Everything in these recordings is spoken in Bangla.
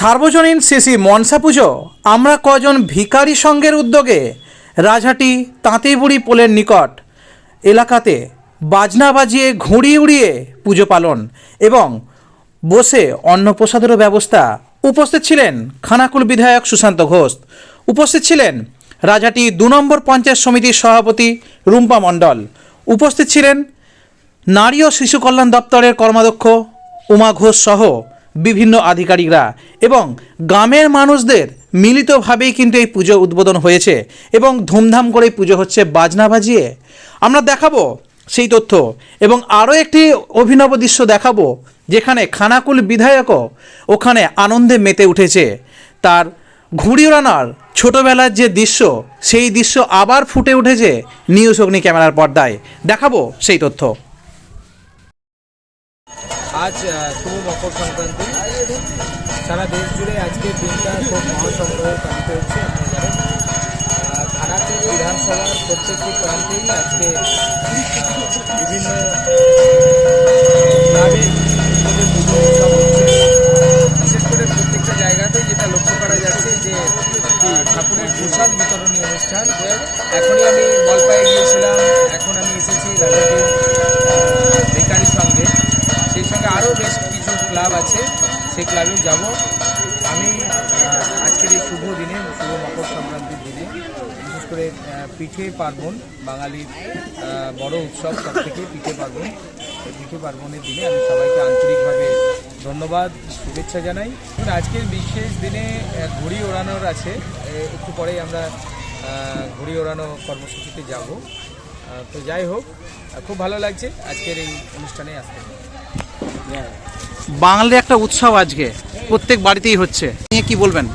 সার্বজনীন শেষী মনসা পুজো। আমরা কজন ভিকারি সংঘের উদ্যোগে রাজহাটি তাঁতিবুড়ি পোলের নিকট এলাকাতে বাজনা বাজিয়ে ঘুড়ি উড়িয়ে পুজো পালন এবং বসে অন্নপ্রসাদেরও ব্যবস্থা উপস্থিত ছিলেন খানাকুল বিধায়ক সুশান্ত ঘোষ। উপস্থিত ছিলেন রাজহাটি দু নম্বর পঞ্চায়েত সমিতির সভাপতি রুম্পা মণ্ডল। উপস্থিত ছিলেন নারী ও শিশু কল্যাণ দপ্তরের কর্মাধ্যক্ষ উমা ঘোষ সহ বিভিন্ন আধিকারিকরা এবং গ্রামের মানুষদের মিলিতভাবেই কিন্তু এই পুজো উদ্বোধন হয়েছে এবং ধুমধাম করে পুজো হচ্ছে বাজনা বাজিয়ে। আমরা দেখাবো সেই তথ্য এবং আরও একটি অভিনব দৃশ্য দেখাবো যেখানে খানাকুল বিধায়কও ওখানে আনন্দে মেতে উঠেছে। তার ঘুড়ি ওড়ানোর ছোটোবেলার যে দৃশ্য, সেই দৃশ্য আবার ফুটে উঠেছে নিউজ অগ্নি ক্যামেরার পর্দায়। দেখাবো সেই তথ্য। আজ শুভ মকর সংক্রান্তি। সারা দেশ জুড়ে আজকের দিনটা খুব মহাসংগ্রহে পালিত হচ্ছে আপনি জানেন। খানাকুল বিধানসভার প্রত্যেকটি প্রান্তেই আজকে বিভিন্ন সেই ক্লাবেও যাব। আমি আজকের এই শুভ দিনে, শুভ মকর সংক্রান্তির দিনে, বিশেষ করে পিঠে পার্বণ, বাঙালির বড় উৎসব সব থেকে পিঠে পার্বণ। পিঠে পার্বণের দিনে আমি সবাইকে আন্তরিকভাবে ধন্যবাদ, শুভেচ্ছা জানাই। আজকের বিশেষ দিনে ঘুড়ি ওড়ানোর আছে। একটু পরেই আমরা ঘুড়ি ওড়ানো কর্মসূচিতে যাব। তো যাই হোক খুব ভালো লাগছে আজকের এই অনুষ্ঠানে আসতে। বাঙালির একটা উৎসব আজকে, প্রত্যেক বাড়িতেই হচ্ছে। নিয়ে কি বলবেন?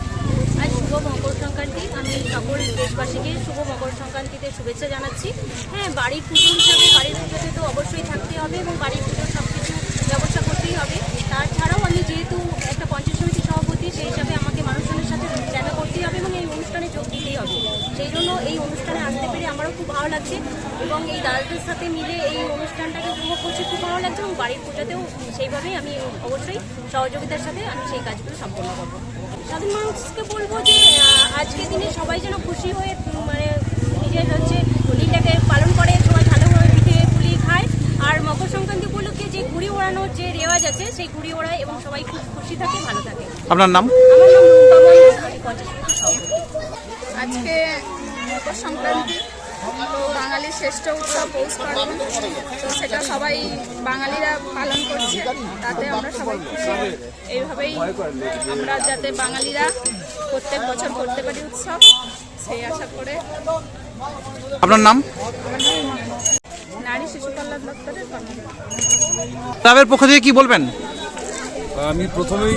শুভ মকর সংক্রান্তি। আমি সকল দেশবাসীকে শুভ মকর সংক্রান্তিতে শুভেচ্ছা জানাচ্ছি। হ্যাঁ বাড়ির পুজো হিসাবে বাড়ির পুজোতে তো অবশ্যই থাকতে হবে এবং বাড়ির পুজোর সব কিছু ব্যবস্থা করতেই হবে। তাছাড়াও আমি যেহেতু একটা পঞ্চায়েত সমিতির সভাপতি সেই হিসাবে আমাকে মানুষজনের সাথে দেখা করতেই হবে এবং এই অনুষ্ঠানে যোগ দিতেই হবে সেই জন্য এই অনুষ্ঠানে আসতে পেরে আমারও খুব ভালো লাগছে এবং এই দাদাদের সাথে মিলে এই অনুষ্ঠানটাকে উপভোগ করছি খুব ভালো লাগছে এবং বাড়ির পুজোতেও সেইভাবেই আমি অবশ্যই সহযোগিতার সাথে আমি সেই কাজগুলো সম্পন্ন করব। সাধারণ মানুষকে বলব যে আজকের দিনে সবাই যেন খুশি হয়ে মানে নিজের হচ্ছে দিনটাকে পালন করে সবাই ভালোভাবে পিঠে পুলি খায়। আর মকর সংক্রান্তি উপলক্ষে যে ঘুড়ি ওড়ানোর যে রেওয়াজ আছে সেই ঘুড়ি ওড়ায় এবং সবাই খুব খুশি থাকে ভালো থাকে। আপনার নাম? আমার পঞ্চাশ আজকে মকর সংক্রান্তি। তো বাঙালির শ্রেষ্ঠ উৎসব পৌষ পার্বণ। তো সেটা সবাই বাঙালিরা পালন করছে। তাতে আমরা সবাই খুশি। এইভাবেই আমরা যাতে বাঙালিরা প্রত্যেক বছর করতে পারি উৎসব সেই আশা করে। আপনার নাম। নারী শিশু কল্যাণ দপ্তরের ক্লাবের পক্ষ থেকে কি বলবেন? আমি প্রথমেই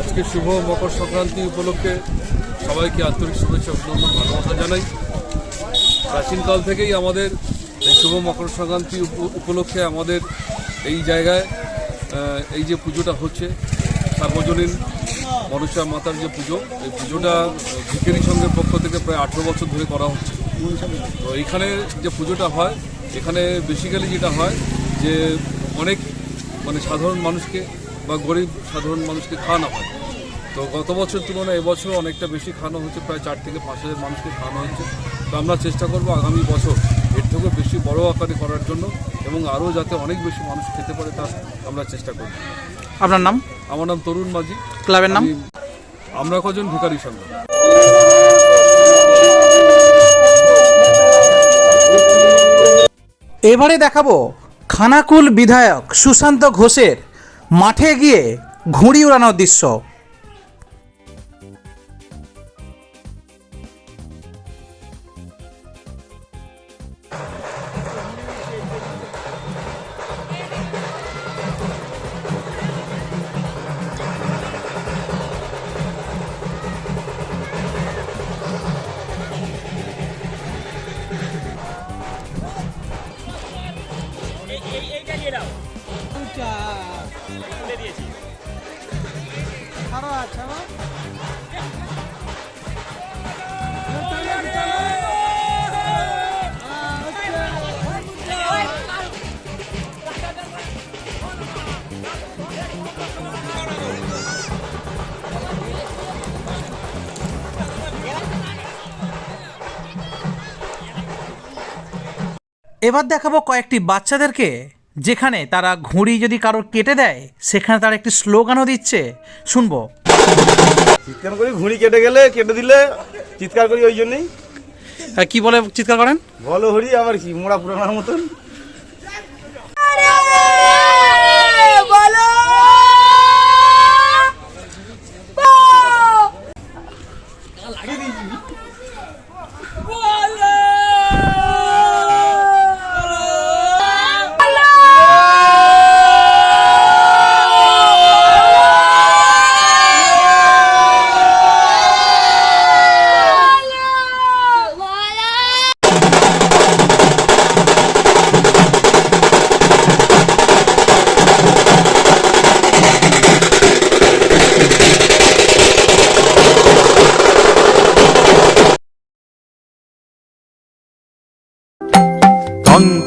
আজকে শুভ মকর সংক্রান্তি উপলক্ষে সবাইকে আন্তরিক শুভেচ্ছা অভিনন্দন ভালোবাসা জানাই। প্রাচীনকাল থেকেই আমাদের এই শুভ মকর সংক্রান্তি উপ- উপলক্ষে আমাদের এই জায়গায় এই যে পুজোটা হচ্ছে, সার্বজনীন মনসা মাতার যে পুজো, এই পুজোটা ভিকেরি সংঘের পক্ষ থেকে প্রায় আঠেরো বছর ধরে করা হচ্ছে। তো এইখানে যে পুজোটা হয়, এখানে বেসিক্যালি যেটা হয় যে অনেক মানে সাধারণ মানুষকে বা গরিব সাধারণ মানুষকে খাওয়ানো হয়। তো গত বছর তুলনায় এবছর অনেকটা বেশি খাওয়ানো হচ্ছে প্রায় চার থেকে পাঁচ হাজার মানুষকে খাওয়ানো হচ্ছে তো আমরা চেষ্টা করব আগামী বছর এর থেকে বেশি বড় আকারে করার জন্য এবং আরও যাতে অনেক বেশি মানুষ খেতে পারে তার আমরা চেষ্টা করব। আপনার নাম? আমার নাম তরুণ মাঝি। ক্লাবের নাম? আমরা কজন ভিকারি সংঘ এবারে দেখাবো খানাকুল বিধায়ক সুশান্ত ঘোষের মাঠে গিয়ে ঘুড়ি উড়ানোর দৃশ্য। দিয়ে দাও খুলে দিয়েছি। এবার দেখাবো কয়েকটি বাচ্চাদেরকে। যেখানে তারা ঘুড়ি যদি কারোর কেটে দেয় সেখানে তারা একটি স্লোগানও দিচ্ছে। শুনব। চিৎকার করি ঘুড়ি কেটে গেলে কেটে দিলে চিৎকার করি ওই জন্যই। কি বলে চিৎকার করেন? বলো হরি আবার কি মোড়া পুরানোর মতন?